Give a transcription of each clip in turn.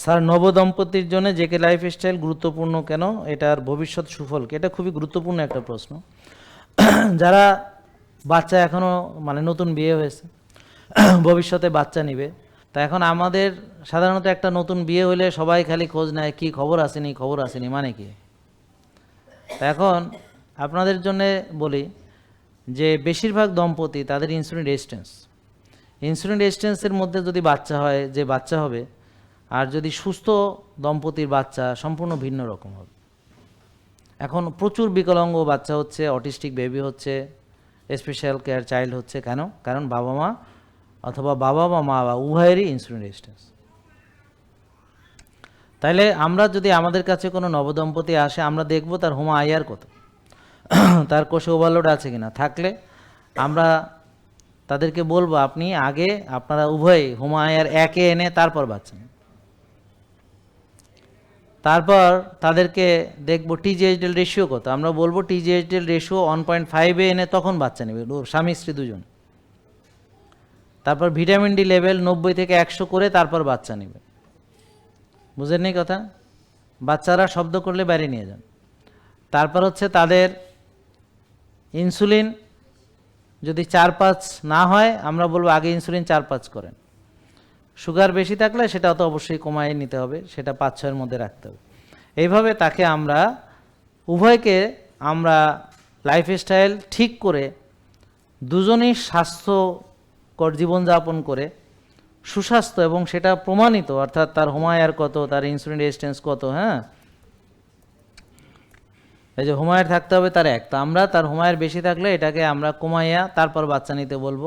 Sir, নবদম্পতির জন্য JK life style গুরুত্বপূর্ণ কেন? এটার ভবিষ্যৎ সুফল কি? এটা খুবই গুরুত্বপূর্ণ একটা প্রশ্ন। যারা বাচ্চা এখনও মানে নতুন বিয়ে হয়েছে, ভবিষ্যতে বাচ্চা নিবে, তা এখন আমাদের সাধারণত একটা নতুন বিয়ে হলে সবাই খালি খোঁজ নেয় কি খবর আসেনি খবর আসেনি মানে কি? তা এখন আপনাদের জন্য বলি যে বেশিরভাগ দম্পতি তাদের ইনসুলিন রেজিস্ট্যান্স ইনসুলিন রেজিস্ট্যান্সের মধ্যে যদি বাচ্চা হয়, যে বাচ্চা হবে আর যদি সুস্থ দম্পতির বাচ্চা, সম্পূর্ণ ভিন্ন রকম হবে। এখন প্রচুর বিকলাঙ্গ বাচ্চা হচ্ছে, অটিস্টিক বেবি হচ্ছে, স্পেশাল কেয়ার চাইল্ড হচ্ছে কেন? কারণ বাবা মা অথবা বাবা বা মা বা উভয়েরই ইনসুলিন রেজিস্ট্যান্স। তাইলে আমরা যদি আমাদের কাছে কোনো নবদম্পতি আসে, আমরা দেখব তার হোমা আয়ার কত? তার কোষে ওভারলোড আছে কিনা? থাকলে আমরা তাদেরকে বলব, আপনি আগে আপনারা উভয় হোমা আয়ার একে এনে তারপর বাচ্চা নিন। তারপর তাদেরকে দেখব টিজিএইচডিএল রেশিও কত। আমরা বলব টিজিএইচডিএল রেশিও ওয়ান পয়েন্ট ফাইভে এনে তখন বাচ্চা নেবে। ও স্বামী, স্ত্রী দুজন। তারপর ভিটামিন ডি লেভেল নব্বই থেকে একশো করে তারপর বাচ্চা নেবে। বুঝেন নি কথা? বাচ্চারা শব্দ করলে বাইরে নিয়ে যান। তারপর হচ্ছে তাদের ইনসুলিন যদি চার পাঁচ না হয়, আমরা বলব আগে ইনসুলিন চার পাঁচ করেন। সুগার বেশি থাকলে সেটা তো অবশ্যই কমায় নিতে হবে, সেটা পাঁচ ছয়ের মধ্যে রাখতে হবে। এইভাবে তাকে আমরা, উভয়কে আমরা লাইফস্টাইল ঠিক করে দুজনেই স্বাস্থ্যকর জীবনযাপন করে, সুস্বাস্থ্য এবং সেটা প্রমাণিত, অর্থাৎ তার হোমায়ার কত, তার ইনসুলিন রেজিস্ট্যান্স কত হ্যাঁ? এই যে হোমায়ের থাকতে হবে তার এক। তো আমরা তার হোমায়ের বেশি থাকলে এটাকে আমরা কমাইয়া তারপর বাচ্চা নিতে বলব।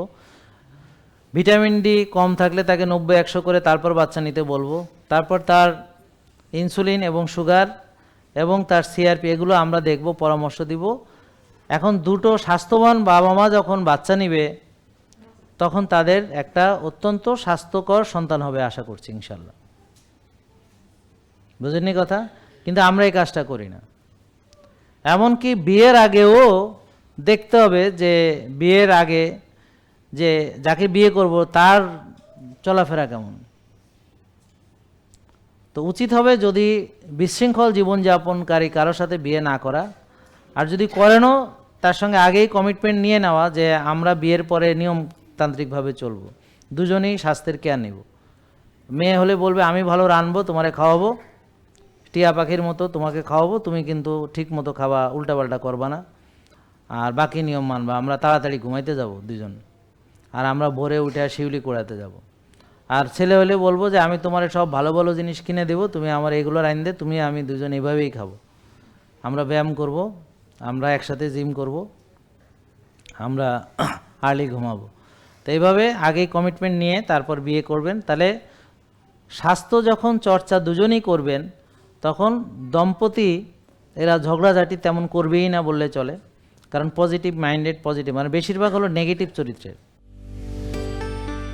ভিটামিন ডি কম থাকলে তাকে নব্বই, একশো করে তারপর বাচ্চা নিতে বলব। তারপর তার ইনসুলিন এবং সুগার এবং তার সিআরপি এগুলো আমরা দেখব, পরামর্শ দিব। এখন দুটো স্বাস্থ্যবান বাবা মা যখন বাচ্চা নিবে, তখন তাদের একটা অত্যন্ত স্বাস্থ্যকর সন্তান হবে আশা করছি, ইনশাল্লাহ। বুঝেননি কথা? কিন্তু আমরা এই কাজটা করি না। এমনকি বিয়ের আগেও দেখতে হবে যে, বিয়ের আগে যে যাকে বিয়ে করব, তার চলাফেরা কেমন? তো উচিত হবে যদি বিশৃঙ্খল জীবনযাপনকারী কারোর সাথে বিয়ে না করা। আর যদি করেনও, তার সঙ্গে আগেই কমিটমেন্ট নিয়ে নেওয়া যে আমরা বিয়ের পরে নিয়মতান্ত্রিকভাবে চলব। দুজনেই স্বাস্থ্যের কেয়ার নেব। মেয়ে হলে বলবে, আমি ভালো রানবো তোমারে খাওয়াবো। টিয়া পাখির মতো তোমাকে খাওয়াবো, তুমি কিন্তু ঠিক মতো খাওয়া উল্টাপাল্টা করবা না। আর বাকি নিয়ম মানবা, আমরা তাড়াতাড়ি ঘুমাইতে যাব দুজন। আর আমরা ভোরে উঠে আর শিউলি কোড়াতে যাব। আর ছেলে হলে বলব যে, আমি তোমার সব ভালো ভালো জিনিস কিনে দেবো, তুমি আমার এগুলো আইন দে, তুমি আমি দুজন এইভাবেই খাব। আমরা ব্যায়াম করব, আমরা একসাথে জিম করব, আমরা আর্লি ঘুমাবো। তো এইভাবে আগেই কমিটমেন্ট নিয়ে তারপর বিয়ে করবেন। তাহলে স্বাস্থ্য যখন চর্চা দুজনেই করবেন, তখন দম্পতি এরা ঝগড়াঝাটি তেমন করবেই না বললে চলে। কারণ পজিটিভ মাইন্ডেড পজিটিভ মানে বেশিরভাগ হলো নেগেটিভ চরিত্রের।